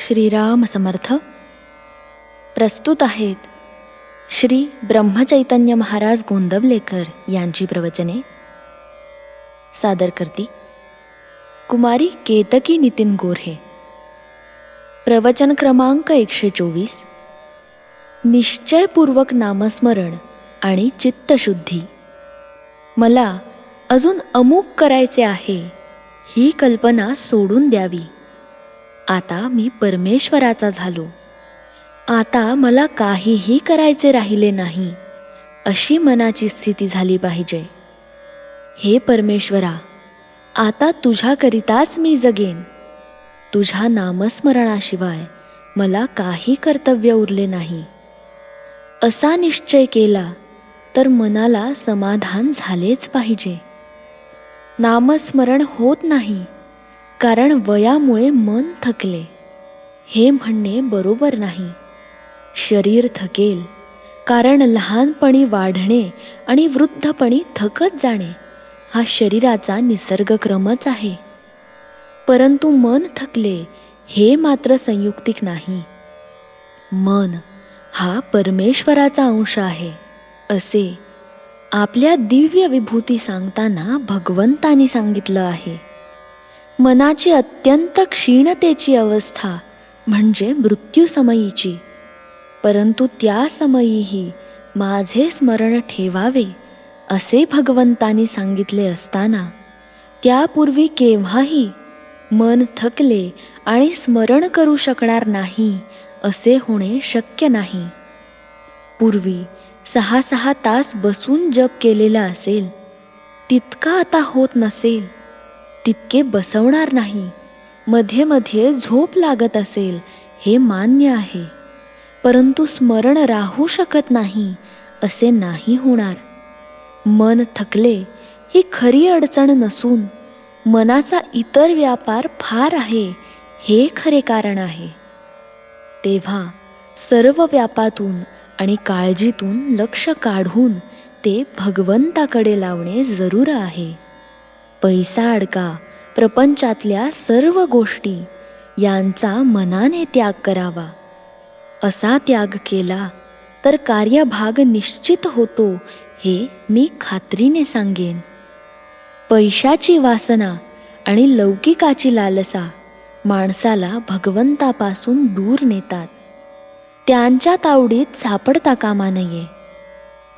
श्रीराम समर्थ. प्रस्तुत आहेत श्री ब्रह्मचैतन्य महाराज गोंदवलेकर यांची प्रवचने. सादर करती कुमारी केतकी नितीन गोऱ्हे. प्रवचन क्रमांक एकशे चोवीस. निश्चयपूर्वक नामस्मरण आणि चित्तशुद्धी. मला अजून अमुक करायचे आहे ही कल्पना सोडून द्यावी. आता मी परमेश्वराचा झालो. आता मला काहीही करायचे राहिले नाही अशी मनाची स्थिती झाली पाहिजे. हे परमेश्वरा आता तुझ्याकरिताच मी जगेन. तुझ्या नामस्मरणाशिवाय मला काही कर्तव्य उरले नाही. असा निश्चय केला तर मनाला समाधान झालेच पाहिजे. नामस्मरण होत नाही. कारण वयामुळे मन थकले. हे म्हणणे बरोबर नाही. शरीर थकेल कारण लहानपणी वाढणे आणि वृद्धपणी थकत जाणे हा शरीराचा निसर्गक्रमच आहे. परंतु मन थकले हे मात्र संयुक्तिक नाही. मन हा परमेश्वराचा अंश आहे असे आपल्या दिव्य विभूती सांगताना भगवंतानी सांगितलं आहे. मनाची अत्यंत क्षीणतेची अवस्था म्हणजे मृत्यूसमयीची परंतु त्या समयीही माझे स्मरण ठेवावे असे भगवंतानी सांगितले असताना त्यापूर्वी केव्हाही मन थकले आणि स्मरण करू शकणार नाही असे होणे शक्य नाही. पूर्वी सहा सहा तास बसून जप केलेला असेल तितका आता होत नसेल. तितके बसवणार नाही. मध्ये मध्ये झोप लागत असेल हे मान्य आहे. परंतु स्मरण राहू शकत नाही असे नाही होणार. मन थकले ही खरी अडचण नसून मनाचा इतर व्यापार फार आहे हे खरे कारण आहे. तेव्हा सर्व व्यापातून आणि काळजीतून लक्ष काढून ते भगवंताकडे लावणे जरूर आहे. पैसा अडका. प्रपंचातल्या सर्व गोष्टी यांचा मनाने त्याग करावा. असा त्याग केला तर कार्यभाग निश्चित होतो हे मी खात्रीने सांगेन. पैशाची वासना आणि लौकिकाची लालसा माणसाला भगवंतापासून दूर नेतात. त्यांच्या तावडीत सापडता कामा नये.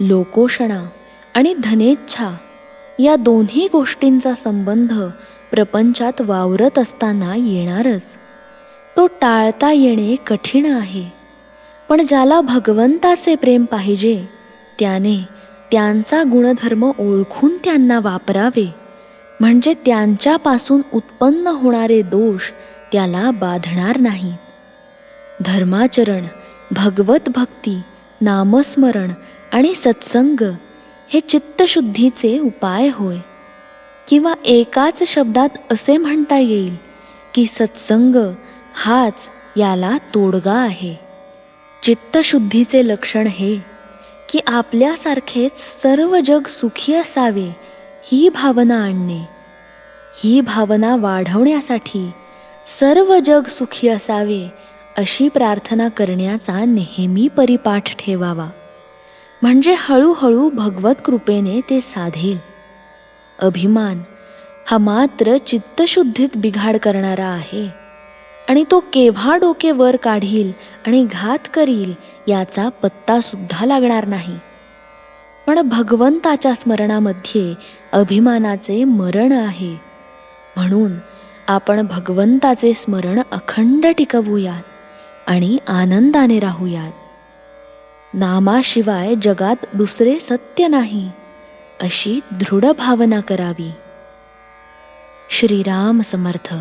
लोकोषणा आणि धनेच्छा या दोन्ही गोष्टींचा संबंध प्रपंचात वावरत असताना येणारच. तो टाळता येणे कठीण आहे. पण ज्याला भगवंताचे प्रेम पाहिजे त्याने त्यांचा गुणधर्म ओळखून त्यांना वापरावे. म्हणजे त्यांच्यापासून उत्पन्न होणारे दोष त्याला बाधणार नाहीत. धर्माचरण भगवत भक्ती नामस्मरण आणि सत्संग हे चित्तशुद्धीचे उपाय होय. किंवा एकाच शब्दात असे म्हणता येईल की सत्संग हाच याला तोडगा आहे. चित्तशुद्धीचे लक्षण हे की आपल्यासारखेच सर्व जग सुखी असावे ही भावना आणणे. ही भावना वाढवण्यासाठी सर्व जग सुखी असावे अशी प्रार्थना करण्याचा नेहमी परिपाठ ठेवावा. म्हणजे हळूहळू भगवत कृपेने ते साधेल. अभिमान हा मात्र चित्तशुद्धीत बिघाड करणारा आहे आणि तो केव्हा डोके वर काढील आणि घात करील याचा पत्तासुद्धा लागणार नाही. पण भगवंताच्या स्मरणामध्ये अभिमानाचे मरण आहे. म्हणून आपण भगवंताचे स्मरण अखंड टिकवूयात आणि आनंदाने राहूयात. नामाशिवाय जगात दुसरे सत्य नाही अशी दृढ भावना करावी. श्रीराम समर्थ.